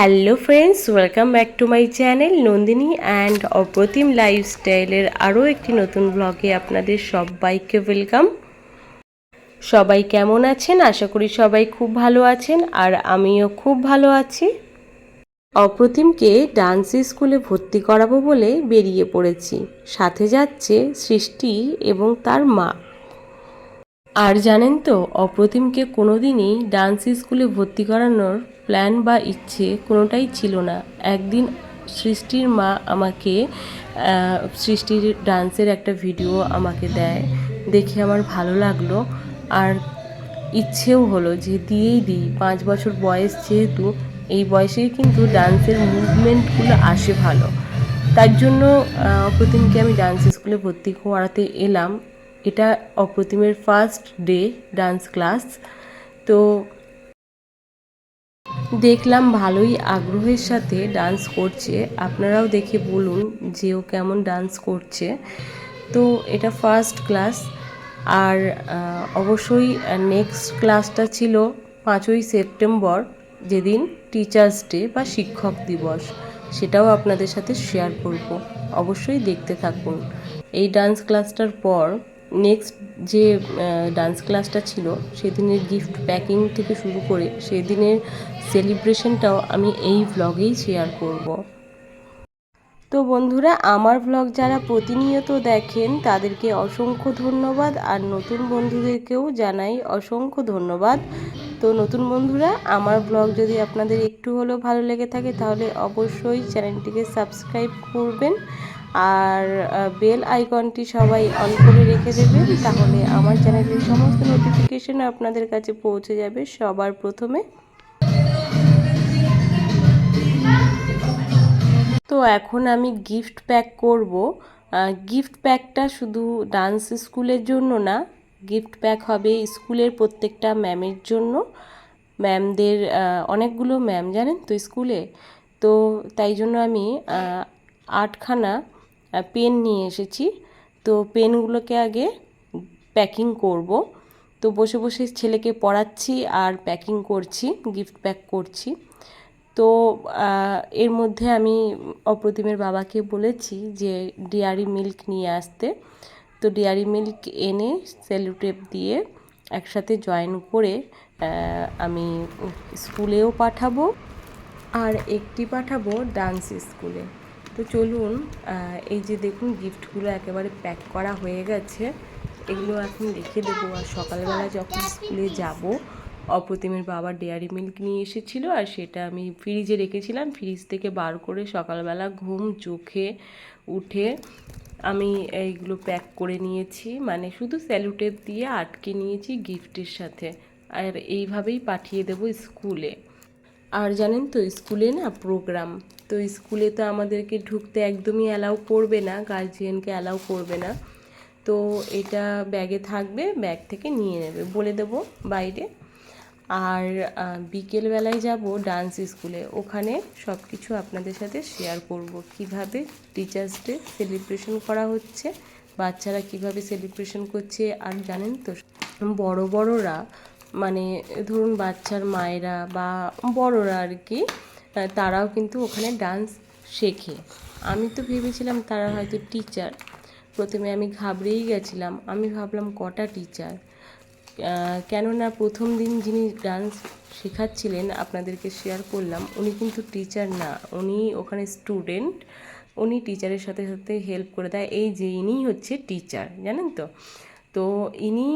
Hello friends welcome back to my channel Nandini and Apratim লাইফস্টাইলের আরও একটি নতুন ব্লগে আপনাদের সবাইকে ওয়েলকাম সবাই কেমন আছেন? আশা করি সবাই খুব ভালো আছেন আর আমিও খুব ভালো আছি। অপ্রতিমকে ডান্স স্কুলে ভর্তি করাবো বলে বেরিয়ে পড়েছি। সাথে যাচ্ছে সৃষ্টি এবং তার মা। আর জানেন তো, অপ্রতিমকে কোনোদিনই ডান্স স্কুলে ভর্তি করানোর প্ল্যান বা ইচ্ছে কোনোটাই ছিল না। একদিন সৃষ্টির মা আমাকে সৃষ্টির ডান্সের একটা ভিডিও আমাকে দেয়। দেখে আমার ভালো লাগল। আর ইচ্ছেও হলো যে দিয়েই দিই। পাঁচ বছর বয়স যেহেতু, এই বয়সেই কিন্তু ডান্সের মুভমেন্টগুলো আসে ভালো। তার জন্য অপ্রতিমকে আমি ডান্স স্কুলে ভর্তি করাতে এলাম। এটা অপ্রতিমের ফার্স্ট ডে ডান্স ক্লাস। তো দেখলাম ভালোই আগ্রহের সাথে ডান্স করছে। আপনারাও দেখে বলুন যে ও কেমন ডান্স করছে। তো এটা ফার্স্ট ক্লাস আর অবশ্যই নেক্সট ক্লাসটা ছিল পাঁচই সেপ্টেম্বর, যেদিন টিচার্স ডে বা শিক্ষক দিবস। সেটাও আপনাদের সাথে শেয়ার করব। অবশ্যই দেখতে থাকুন। এই ডান্স ক্লাসটার পর নেক্সট যে ডান্স ক্লাসটা ছিল, সেদিনের গিফট প্যাকিং থেকে শুরু করে সেদিনের সেলিব্রেশনটাও আমি এই ভ্লগেই শেয়ার করব। তো বন্ধুরা, আমার ভ্লগ যারা প্রতিনিয়ত দেখেন, তাদেরকে অসংখ্য ধন্যবাদ। আর নতুন বন্ধুদেরকেও জানাই অসংখ্য ধন্যবাদ। তো নতুন বন্ধুরা, আমার ব্লগ যদি আপনাদের একটু হলেও ভালো লেগে থাকে, তাহলে অবশ্যই চ্যানেলটিকে সাবস্ক্রাইব করবেন। আর বেল আইকনটি সবাই অন করে রেখে দেবেন তাহলে আমার চ্যানেলের সমস্ত নোটিফিকেশন আপনাদের কাছে পৌঁছে যাবে সবার প্রথমে। তো এখন আমি গিফট প্যাক করব। গিফট প্যাকটা শুধু ডান্স স্কুলের জন্য না গিফট প্যাক হবে স্কুলের প্রত্যেকটা ম্যামের জন্য। ম্যামদের অনেকগুলো ম্যাম জানেন তো স্কুলে তো তাই জন্য আমি আটখানা পেন নিয়ে এসেছি। তো পেনগুলোকে আগে প্যাকিং করব। তো বসে বসে ছেলেকে পড়াচ্ছি আর প্যাকিং করছি গিফট প্যাক করছি। তো এর মধ্যে আমি অপ্রতিমের বাবাকে বলেছি যে ডেয়ারি মিল্ক নিয়ে আসতে। তো ডেয়ারি মিল্ক এনে সেলুটেপ দিয়ে একসাথে জয়েন করে আমি স্কুলেও পাঠাবো। আর একটি পাঠাবো ডান্স স্কুলে তো চলুন এই যে দেখুন গিফটগুলো একেবারে প্যাক করা হয়ে গেছে। এগুলো এখন রেখে দেবো। আর সকালবেলা যখন স্কুলে যাব, অপ্রতিমের বাবা ডেয়ারি মিল্ক নিয়ে এসেছিল আর সেটা আমি ফ্রিজে রেখেছিলাম। ফ্রিজ থেকে বার করে সকালবেলা ঘুম, চোখে উঠে আমি এইগুলো প্যাক করে নিয়েছি। মানে শুধু স্যালুটেপ দিয়ে আটকে নিয়েছি গিফটের সাথে। আর এইভাবেই পাঠিয়ে দেবো স্কুলে। আর জানেন তো, স্কুলে না প্রোগ্রাম তো স্কুলে তো আমাদেরকে ঢুকতে একদমই অ্যালাউ করবে না গার্জিয়ানকে অ্যালাউ করবে না। তো এটা ব্যাগে থাকবে ব্যাগ থেকে নিয়ে নেবে, বলে দেবো বাইরে। আর বিকেলবেলায় যাব ডান্স স্কুলে ওখানে সব কিছু আপনাদের সাথে শেয়ার করব। কীভাবে টিচার্স ডে সেলিব্রেশন করা হচ্ছে, বাচ্চারা কীভাবে সেলিব্রেশন করছে, আর জানেন তো, বড় বড়রা মানে ধরুন বাচ্চার মায়েরা বা বড়রা আর কি তারাও কিন্তু ওখানে ডান্স শেখে। আমি তো ভেবেছিলাম তারা হয়তো টিচার প্রথমে আমি ঘাবড়েই গেছিলাম। আমি ভাবলাম কটা টিচার কেননা প্রথম দিন যিনি ডান্স শেখাচ্ছিলেন, আপনাদেরকে শেয়ার করলাম, উনি কিন্তু টিচার না। উনি ওখানে স্টুডেন্ট উনি টিচারের সাথে সাথে হেল্প করে দেয়। এই যে ইনিই হচ্ছে টিচার জানেন তো? তো ইনি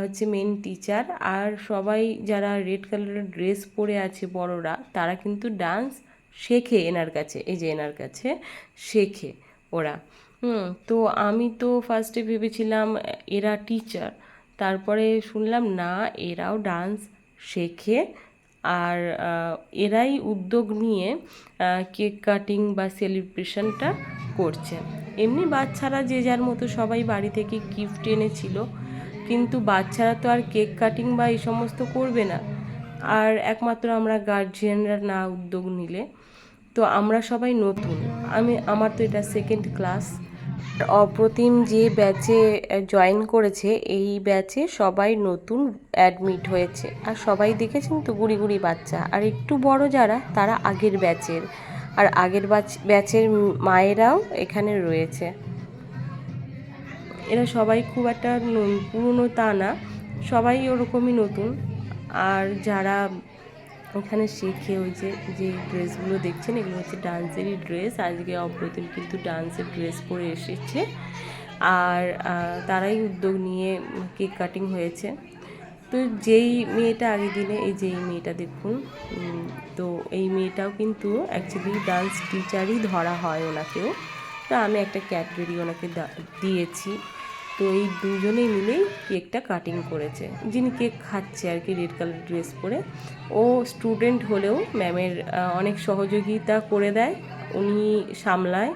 হচ্ছে মেন টিচার আর সবাই যারা রেড কালারের ড্রেস পরে আছে বড়রা, তারা কিন্তু ডান্স শেখে এনার কাছে, এই যে এনার কাছে শেখে ওরা। হুম, তো আমি তো ফার্স্টে ভেবেছিলাম, এরা টিচার তারপরে শুনলাম, না, এরাও ডান্স শেখে, আর এরাই উদ্যোগ নিয়ে কেক কাটিং বা সেলিব্রেশনটা করছে। এমনি বাচ্চারা যে যার মতো সবাই বাড়ি থেকে গিফট এনেছিল, কিন্তু বাচ্চারা তো আর কেক কাটিং বা এই সমস্ত করবে না। আর একমাত্র আমরা গার্জিয়ানরা না উদ্যোগ নিলে, তো আমরা সবাই নতুন। আমি, আমার তো এটা সেকেন্ড ক্লাস অপ্রতিম যে ব্যাচে জয়েন করেছে, এই ব্যাচে সবাই নতুন অ্যাডমিট হয়েছে। আর সবাই দেখেছেন তো গুড়ি গুড়ি বাচ্চা। আর একটু বড় যারা, তারা আগের ব্যাচের আর আগের ব্যাচ ব্যাচের মায়েরাও এখানে রয়েছে। এরা সবাই খুব একটা পুরনো তা না। সবাই ওরকমই নতুন। আর যারা এখানে শেখে ওই যে যে ড্রেসগুলো দেখছেন, এগুলো হচ্ছে ডান্সেরই ড্রেস। আজকে অপ্রতিম কিন্তু ডান্সের ড্রেস পরে এসেছে। আর তারাই উদ্যোগ নিয়ে কেক কাটিং হয়েছে। তো যেই মেয়েটা আগে দিনে এই যে এই মেয়েটা দেখুন তো এই মেয়েটাও কিন্তু অ্যাকচুয়ালি ডান্স টিচারই ধরা হয় ওনাকেও। তো আমি একটা ক্যাডবেরি ওনাকে দিয়েছি। তো এই দুজনে মিলেই কেকটা কাটিং করেছে। যিনি কেক খাচ্ছে আর কি রেড কালার ড্রেস পরে, ও স্টুডেন্ট হলেও ম্যামের অনেক সহযোগিতা করে দেয়। উনি সামলায়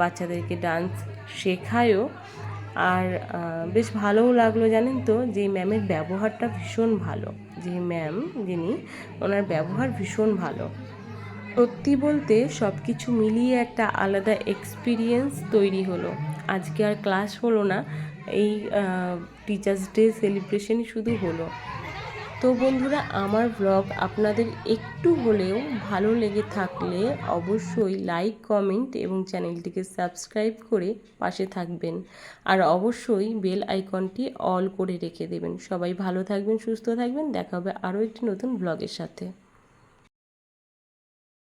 বাচ্চাদেরকে ডান্স শেখায়ও। আর বেশ ভালোও লাগল জানেন তো যে ম্যামের ব্যবহারটা ভীষণ ভালো। যে ম্যাম যিনি, ওনার ব্যবহার ভীষণ ভালো। সত্যি বলতে সব কিছু মিলিয়ে একটা আলাদা এক্সপিরিয়েন্স তৈরি হলো। আজকে আর ক্লাস হলো না, এই টিচার্স ডে সেলিব্রেশনই শুধু হলো। তো বন্ধুরা, আমার ব্লগ আপনাদের একটু হলেও ভালো লেগে থাকলে অবশ্যই লাইক কমেন্ট এবং চ্যানেলটিকে সাবস্ক্রাইব করে পাশে থাকবেন। আর অবশ্যই বেল আইকনটি অল করে রেখে দেবেন। সবাই ভালো থাকবেন, সুস্থ থাকবেন। দেখা হবে আরও একটি নতুন ব্লগের সাথে।